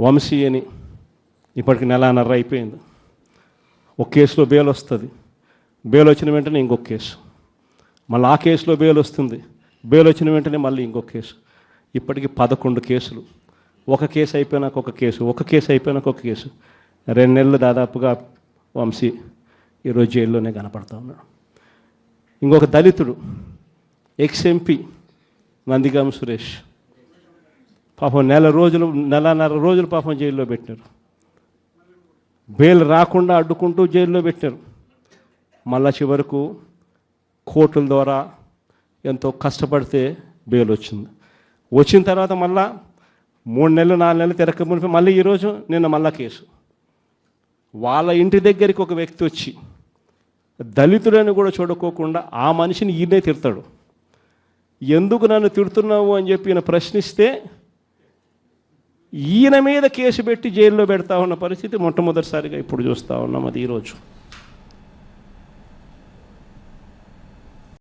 వంశీ అని ఇప్పటికి నెలన్నర అయిపోయింది. ఒక కేసులో బెయిల్ వస్తుంది. బెయిల్ వచ్చిన వెంటనే ఇంకొక కేసు. మళ్ళీ ఆ కేసులో బెయిల్ వస్తుంది. బెయిల్ వచ్చిన వెంటనే మళ్ళీ ఇంకొక కేసు. ఇప్పటికి పదకొండు కేసులు. ఒక కేసు అయిపోయినాక ఒక కేసు. ఒక కేసు అయిపోయినాక ఒక కేసు. రెండు నెలలు దాదాపుగా వంశీ ఈరోజు జైల్లోనే కనపడతా ఉన్నాడు. ఇంకొక దళితుడు ఎక్స్ ఎంపీ నందిగాం సురేష్. పాపం నెల రోజులు నెలన్నర రోజులు పాపం జైల్లో పెట్టినారు. బెయిల్ రాకుండా అడ్డుకుంటూ జైల్లో పెట్టారు మళ్ళా చివరకు కోర్టుల ద్వారా ఎంతో కష్టపడితే బెయిల్ వచ్చింది. వచ్చిన తర్వాత మళ్ళా మూడు నెలలు నాలుగు నెలలు తిరగక మునిపి మళ్ళీ ఈరోజు నిన్న మళ్ళా కేసు. వాళ్ళ ఇంటి దగ్గరికి ఒక వ్యక్తి వచ్చి దళితుడని కూడా చూడుకోకుండా ఆ మనిషిని ఈయనే తిడతాడు. ఎందుకు నన్ను తిడుతున్నావు అని చెప్పి ఈయన ప్రశ్నిస్తే ఈయన మీద కేసు పెట్టి జైల్లో పెడతా ఉన్న పరిస్థితి మొట్టమొదటిసారిగా ఇప్పుడు చూస్తూ ఉన్నాం అది ఈరోజు.